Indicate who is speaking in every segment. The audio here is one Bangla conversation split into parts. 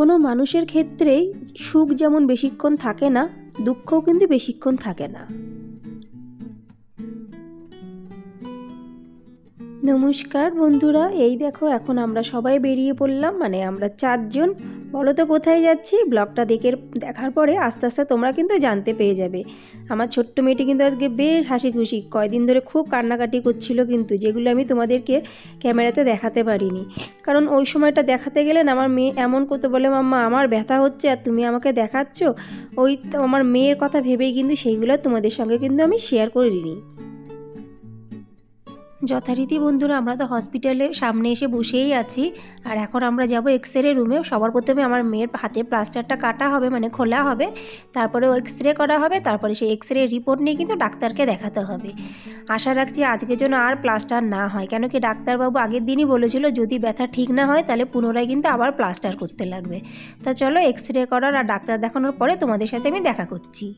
Speaker 1: কোনো মানুষের ক্ষেত্রেই সুখ যেমন বেশিক্ষণ থাকে না, দুঃখও কিন্তু বেশিক্ষণ থাকে না। নমস্কার বন্ধুরা, এই দেখো, এখন আমরা সবাই বেরিয়ে পড়লাম মানে আমরা চারজন বলো তো কোথায় যাচ্ছি? ব্লগটা দেখে, দেখার পরে আস্তে আস্তে তোমরা কিন্তু জানতে পেয়ে যাবে। আমার ছোট্ট মেয়েটি কিন্তু আজকে বেশ হাসি খুশি কয়দিন ধরে খুব কান্নাকাটি করছিল কিন্তু, যেগুলো আমি তোমাদেরকে ক্যামেরাতে দেখাতে পারিনি। কারণ ওই সময়টা দেখাতে গেলে না, আমার মেয়ে এমন করতে, বলে, মাম্মা, আমার ব্যথা হচ্ছে আর তুমি আমাকে দেখাচ্ছ? ওই আমার মেয়ের কথা ভেবেই কিন্তু সেইগুলো তোমাদের সঙ্গে কিন্তু আমি শেয়ার করে নিই যথারীতি বন্ধুরা, আমরা তো হসপিটালে সামনে এসে বসেই আছি। আর এখন আমরা যাব এক্স রে রুমে সবার প্রথমে আমার মেয়ের হাতে প্লাস্টারটা কাটা হবে মানে খোলা হবে। তারপরে এক্স রে করা হবে, তারপরে সেই এক্স রে রিপোর্ট নিয়ে কিন্তু ডাক্তারকে দেখাতে হবে। আশা রাখছি আজকের জন্য আর প্লাস্টার না হয়। কেন কি ডাক্তারবাবু আগের দিনই বলেছিল, যদি ব্যথা ঠিক না হয়, তাহলে পুনরায় কিন্তু আবার প্লাস্টার করতে লাগবে। তা চলো এক্স রে করার আর ডাক্তার দেখানোর পরে তোমাদের সাথে আমি দেখা করছি।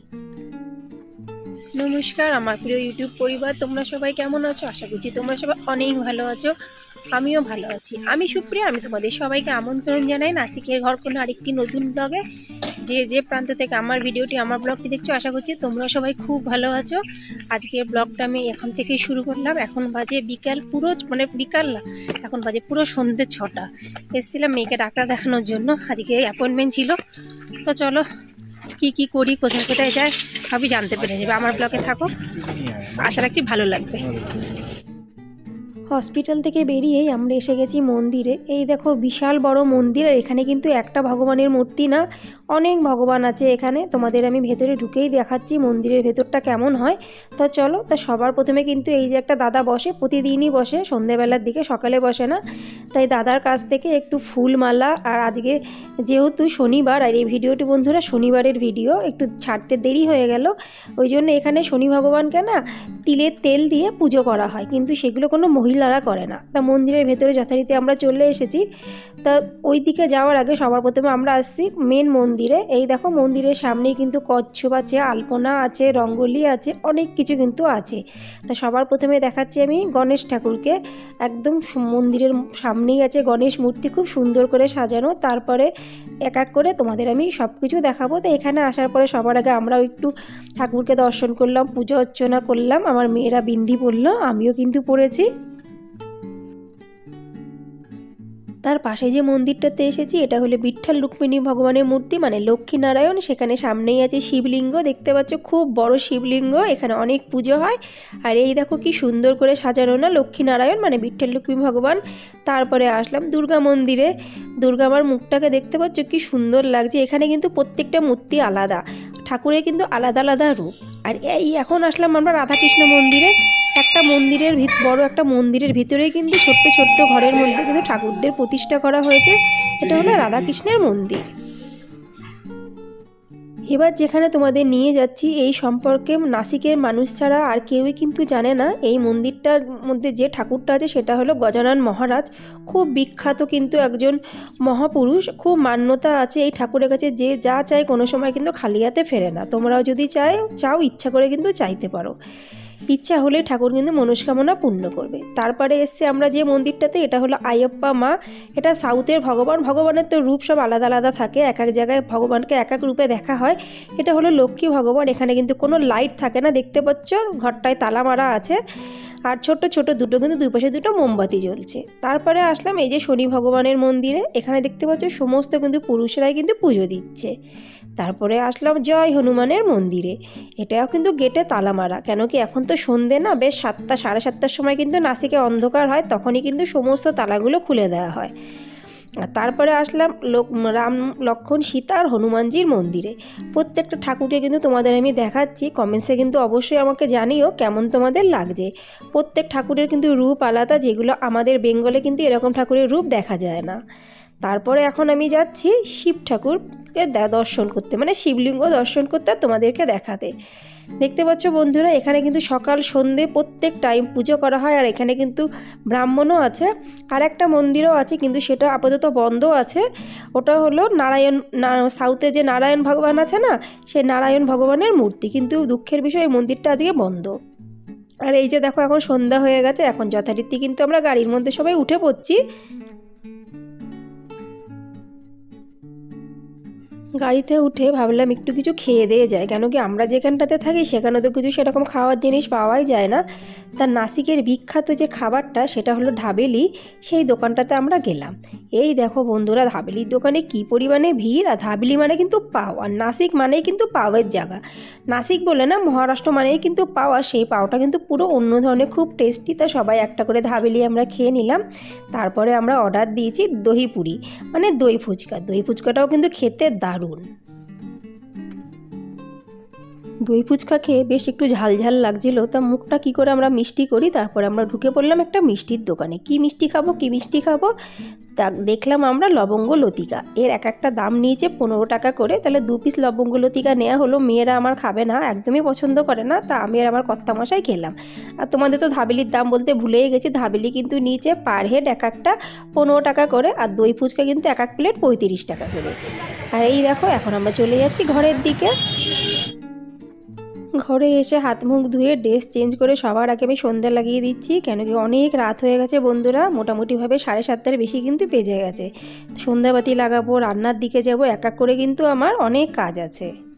Speaker 1: নমস্কার, আমার প্রিয় ইউটিউব পরিবার, তোমরা সবাই কেমন আছো? আশা করছি তোমরা সবাই অনেক ভালো আছো, আমিও ভালো আছি। আমি সুপ্রিয়া, আমি তোমাদের সবাইকে আমন্ত্রণ জানাই নাসিকের ঘর কোনো আরেকটি নতুন ব্লগে যে যে প্রান্ত থেকে আমার ভিডিওটি, আমার ব্লগটি দেখছ, আশা করছি তোমরা সবাই খুব ভালো আছো। আজকের ব্লগটা আমি এখন থেকেই শুরু করলাম। এখন বাজে বিকাল পুরো মানে বিকাল না, এখন বাজে পুরো সন্ধ্যে ছটা। এসেছিলাম মেয়েকে ডাক্তার দেখানোর জন্য। আজকে অ্যাপয়েন্টমেন্ট ছিল। তো চলো কি কি করি, কোথায় কোথায় যায় সবই জানতে পেরে যাবে। আমার ব্লগে থাকো। আশা রাখছি ভালো লাগবে। হসপিটাল থেকে বেরিয়েই আমরা এসে গেছি মন্দিরে। এই দেখো, বিশাল বড় মন্দির, আর এখানে কিন্তু একটা ভগবানের মূর্তি না, অনেক ভগবান আছে এখানে। তোমাদের আমি ভেতরে ঢুকেই দেখাচ্ছি মন্দিরের ভেতরটা কেমন হয়। তো চলো, তা সবার প্রথমে কিন্তু এই যে একটা দাদা বসে, প্রতিদিনই বসে, সন্ধেবেলার দিকে সকালে বসে না। তাই দাদার কাছ থেকে একটু ফুলমালা আর আজকে যেহেতু শনিবার আর এই ভিডিওটি বন্ধুরা শনিবারের ভিডিও, একটু ছাড়তে দেরি হয়ে গেল, ওই জন্য এখানে শনি ভগবানকে না তিলের তেল দিয়ে পুজো করা হয়, কিন্তু সেগুলো কোনো মহিলারা করে না। তা মন্দিরের ভেতরে যথারীতি আমরা চলে এসেছি। তা ওই দিকে যাওয়ার আগে সবার প্রথমে আমরা আসছি মেন মন্দিরে। এই দেখো মন্দিরের সামনেই কিন্তু কচ্ছপ আছে, আলপনা আছে, রঙ্গোলি আছে, অনেক কিছু কিন্তু আছে। তা সবার প্রথমে দেখাচ্ছি আমি গণেশ ঠাকুরকে। একদম মন্দিরের মন্দিরের সামনেই আছে গণেশ মূর্তি, খুব সুন্দর করে সাজানো। তারপরে এক এক করে তোমাদের আমি সব কিছু দেখাবো। তো এখানে আসার পরে সবার আগে আমরাও একটু ঠাকুরকে দর্শন করলাম, পুজো অর্চনা করলাম। আমার মেয়েরা বিন্দি পরলো আমিও কিন্তু পড়েছি। তার পাশে যে মন্দিরটাতে এসেছি, এটা হলো বিঠ্ঠাল রুক্মিণী ভগবানের মূর্তি। মানে লক্ষ্মীনারায়ণ, সেখানে সামনেই আছে শিবলিঙ্গ। দেখতে পাচ্ছ, খুব বড় শিবলিঙ্গ। এখানে অনেক পুজো হয়। আর এই দেখো কি সুন্দর করে সাজানো না লক্ষ্মীনারায়ণ মানে বিঠ্ঠাল লক্ষ্মী ভগবান। তারপরে আসলাম দুর্গা মন্দিরে। দুর্গা মার মুখটাকে দেখতে পাচ্ছ, কি সুন্দর লাগছে। এখানে কিন্তু প্রত্যেকটা মূর্তি আলাদা। ঠাকুরের কিন্তু আলাদা আলাদা রূপ। আর এই এখন আসলাম আমরা রাধাকৃষ্ণ মন্দিরে। একটা মন্দিরের ভিত, বড় একটা মন্দিরের ভিতরেই কিন্তু ছোট্ট ছোট্ট ঘরের মধ্যে কিন্তু ঠাকুরদের প্রতিষ্ঠা করা হয়েছে। এটা হলো রাধাকৃষ্ণের মন্দির। এবার যেখানে তোমাদের নিয়ে যাচ্ছি, এই সম্পর্কে নাসিকের মানুষ ছাড়া আর কেউই কিন্তু জানে না। এই মন্দিরটার মধ্যে যে ঠাকুরটা আছে, সেটা হলো গজানন মহারাজ। খুব বিখ্যাত কিন্তু একজন মহাপুরুষ। খুব মান্যতা আছে এই ঠাকুরের কাছে। যে যা চায় কোনো সময় কিন্তু খালি হাতে ফেরে না। তোমরাও যদি চায়, চাও, ইচ্ছা করে কিন্তু চাইতে পারো। ইচ্ছা হলে ঠাকুর কিন্তু মনস্কামনা পূর্ণ করবে। তারপরে এসছে আমরা যে মন্দিরটাতে, এটা হলো আয়প্পা মা। এটা সাউথের ভগবান, ভগবানের তো রূপ সব আলাদা আলাদা থাকে, এক এক জায়গায় ভগবানকে এক এক রূপে দেখা হয়। এটা হলো লক্ষ্মী ভগবান, এখানে কিন্তু কোনো লাইট থাকে না, দেখতে পাচ্ছ? ঘরটায় তালা মারা আছে। আর ছোট ছোট দুটো, কিন্তু দুই পাশে দুটো মোমবাতি জ্বলছে। তারপরে আসলাম এই যে শনি ভগবানের মন্দিরে, এখানে দেখতে পাচ্ছ সমস্ত কিন্তু পুরুষেরাই কিন্তু পুজো দিচ্ছে। তারপরে আসলাম জয় হনুমানের মন্দিরে। এটাও কিন্তু গেটে তালা মারা। কেন কি এখন তো সন্ধে না, বেশ সাতটা, সাড়ে সাতটার সময় কিন্তু নাসিকে অন্ধকার হয়, তখনই কিন্তু সমস্ত তালাগুলো খুলে দেওয়া হয়। আর তারপরে আসলাম লোক, রাম, লক্ষণ, সীতা আর হনুমানজির মন্দিরে। প্রত্যেকটা ঠাকুরকে কিন্তু তোমাদের আমি দেখাচ্ছি। কমেন্টসে কিন্তু অবশ্যই আমাকে জানিও কেমন তোমাদের লাগছে। প্রত্যেক ঠাকুরের কিন্তু রূপ আলাদা, যেগুলো আমাদের বেঙ্গলে কিন্তু এরকম ঠাকুরের রূপ দেখা যায় না। তারপরে এখন আমি যাচ্ছি শিব ঠাকুরকে দর্শন করতে মানে শিবলিঙ্গ দর্শন করতে আর তোমাদেরকে দেখাতে। দেখতে পাচ্ছ বন্ধুরা, এখানে কিন্তু সকাল সন্ধে প্রত্যেক টাইম পুজো করা হয় আর এখানে কিন্তু ব্রাহ্মণও আছে। আর একটা মন্দিরও আছে, কিন্তু সেটা আপাতত বন্ধ আছে। ওটা হলো নারায়ণ সাউথে যে নারায়ণ ভগবান আছে না সেই নারায়ণ ভগবানের মূর্তি। কিন্তু দুঃখের বিষয় মন্দিরটা আজকে বন্ধ। আর এই যে দেখো, এখন সন্ধ্যা হয়ে গেছে, এখন যথারীতি কিন্তু আমরা গাড়ির মধ্যে সবাই উঠে পড়ছি। গাড়িতে উঠে ভাবলাম একটু কিছু খেয়ে দিয়ে যায় কেন কি আমরা যেখানটাতে থাকি সেখানে তো কিছু সেরকম খাওয়ার জিনিস পাওয়াই যায় না। তা নাসিকের বিখ্যাত যে খাবারটা, সেটা হলো ঢাবেলি, সেই দোকানটাতে আমরা গেলাম। এই দেখো বন্ধুরা ধাবেলির দোকানে কি পরিমাণে ভিড়, আর ধাবেলি মানে কিন্তু পাও, আর নাসিক মানেই কিন্তু পাওয়ের জায়গা। নাসিক বলে না, মহারাষ্ট্র মানেই কিন্তু পাওয়া সেই পাওটা কিন্তু পুরো অন্য ধরনের, খুব টেস্টি তা সবাই একটা করে ধাবেলি আমরা খেয়ে নিলাম। তারপরে আমরা অর্ডার দিয়েছি দহি পুরি মানে দই ফুচকা। দই ফুচকাটাও কিন্তু খেতে দারুণ দারুণ। দই ফুচকা খেয়ে বেশ একটু ঝাল ঝাল লাগছিল, তা মুখটা কি করে আমরা মিষ্টি করি? তারপরে আমরা ঢুকে পড়লাম একটা মিষ্টির দোকানে। কি মিষ্টি খাব, কি মিষ্টি খাব? তা দেখলাম আমরা লবঙ্গ লতিকা। এর এক একটা দাম নিয়েছে পনেরো টাকা করে। তাহলে দু পিস লবঙ্গ লতিকা নেওয়া হলো, মেয়েরা আমার খাবে না, একদমই পছন্দ করে না, তা আমি আর আমার কর্তামশাই খেলাম। আর তোমাদের তো ধাবেলির দাম বলতে ভুলেই গেছি, ধাবেলি কিন্তু নিচে পার হেড এক একটা পনেরো টাকা করে, আর দই ফুচকা কিন্তু এক এক প্লেট পঁয়ত্রিশ টাকা করে। আর এই দেখো, এখন আমরা চলে যাচ্ছি ঘরের দিকে। ঘরে এসে হাত মুখ ধুয়ে ড্রেস চেঞ্জ করে সবার আগে আমি সন্ধ্যা লাগিয়ে দিচ্ছি, কেন কি অনেক রাত হয়ে গেছে বন্ধুরা, মোটামুটিভাবে সাড়ে সাতটার বেশি কিন্তু বেজে গেছে। সন্ধ্যাবাতি লাগাবো, রান্নার দিকে যাব, এক এক করে কিন্তু আমার অনেক কাজ আছে।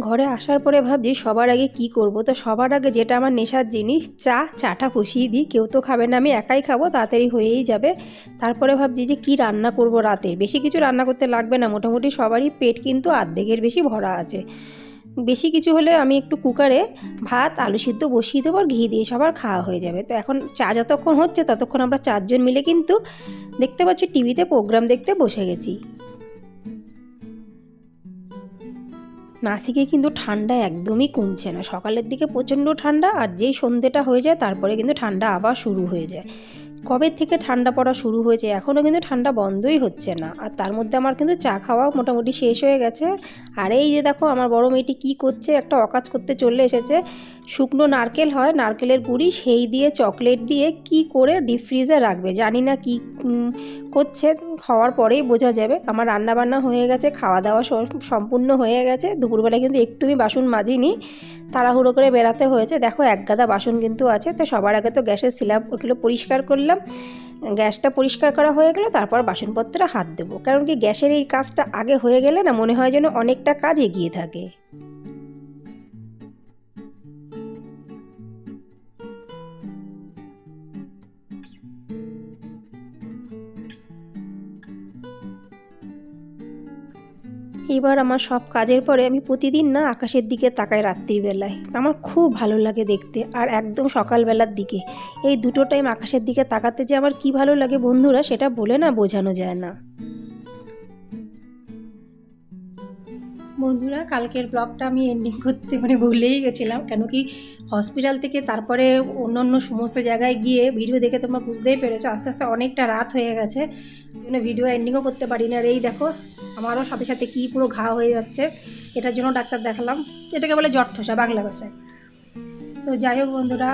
Speaker 1: ঘরে আসার পরে ভাবছি সবার আগে কি করব? তো সবার আগে যেটা আমার নেশার জিনিস, চা, চাটা বসিয়ে দিই। কেউ তো খাবে না, আমি একাই খাব, তাড়াতাড়ি হয়েই যাবে। তারপরে ভাবছি যে কি রান্না করব রাতে? বেশি কিছু রান্না করতে লাগবে না, মোটামুটি সবারই পেট কিন্তু অর্ধেকের বেশি ভরা আছে। বেশি কিছু হলে আমি একটু কুকারে ভাত, আলু সিদ্ধ বসিয়ে দেবো আর ঘি দিয়ে সবার খাওয়া হয়ে যাবে। তো এখন চা যতক্ষণ হচ্ছে ততক্ষণ আমরা চারজন মিলে কিন্তু দেখতে পাচ্ছি টিভিতে, প্রোগ্রাম দেখতে বসে গেছি। নাসিকে কিন্তু ঠান্ডা একদমই কমছে না। সকালের দিকে প্রচণ্ড ঠান্ডা আর যেই সন্ধেটা হয়ে যায়, তারপরে কিন্তু ঠান্ডা আবার শুরু হয়ে যায়। কবে থেকে ঠান্ডা পড়া শুরু হয়েছে, এখনও কিন্তু ঠান্ডা বন্ধই হচ্ছে না। আর তার মধ্যে আমার কিন্তু চা খাওয়া মোটামুটি শেষ হয়ে গেছে। আর এই যে দেখো, আমার বড় মেয়েটি কী করছে, একটা অকাজ করতে চলে এসেছে। শুকনো নারকেল হয়, নারকেলের গুঁড়ি, সেই দিয়ে চকলেট দিয়ে কি করে ডিপ ফ্রিজে রাখবে? জানি না কি করছে। হওয়ার পরেই বোঝা যাবে। আমার রান্না বান্না হয়ে গেছে খাওয়া দাওয়া সম্পূর্ণ হয়ে গেছে। দুপুরবেলা কিন্তু একটু আমি বাসন মাজিনি। তাড়াহুড়ো করে বেড়াতে হয়েছে। দেখো, এক গাদা বাসন কিন্তু আছে। তো সবার আগে তো গ্যাসের স্ল্যাব ওগুলো পরিষ্কার করলাম। গ্যাসটা পরিষ্কার করা হয়ে গেলে, তারপর বাসনপত্রে হাত দেবো। কারণ কি গ্যাসের এই কাজটা আগে হয়ে গেলে না, মনে হয় যেন অনেকটা কাজ এগিয়ে থাকে। এবার আমার সব কাজের পরে আমি প্রতিদিন না আকাশের দিকে তাকাই রাত্রিবেলায় আমার খুব ভালো লাগে দেখতে আর একদম সকালবেলার দিকে। এই দুটো টাইম আকাশের দিকে তাকাতে যে আমার কি ভালো লাগে বন্ধুরা সেটা বলে না, বোঝানো যায় না। বন্ধুরা, কালকের ব্লগটা আমি এন্ডিং করতে মানে ভুলেই গেছিলাম। কেন কি হসপিটাল থেকে তারপরে অন্য অন্য সমস্ত জায়গায় গিয়ে ভিডিও দেখে তোমরা বুঝতেই পেরেছ, আস্তে আস্তে অনেকটা রাত হয়ে গেছে। জন্য ভিডিও এন্ডিংও করতে পারি না আর এই দেখো, আমারও সাথে সাথে কি পুরো ঘা হয়ে যাচ্ছে, এটার জন্য ডাক্তার দেখালাম। এটাকে বলে জট ঠোসা, বাংলা ভাষায়। তো যাই হোক বন্ধুরা,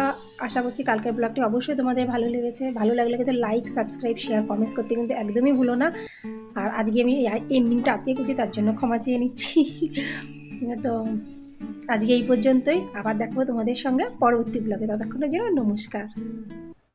Speaker 1: আশা করছি কালকের ব্লগটি অবশ্যই তোমাদের ভালো লেগেছে। ভালো লাগলে কিন্তু লাইক সাবস্ক্রাইব শেয়ার কমেন্টস করতে কিন্তু একদমই ভুলো না। আর আজকে আমি এন্ডিংটা আজকে করছি, তার জন্য ক্ষমা চেয়ে নিচ্ছি। তো আজকে এই পর্যন্তই, আবার দেখব তোমাদের সঙ্গে পরবর্তী ব্লগে ততক্ষণের জন্য নমস্কার।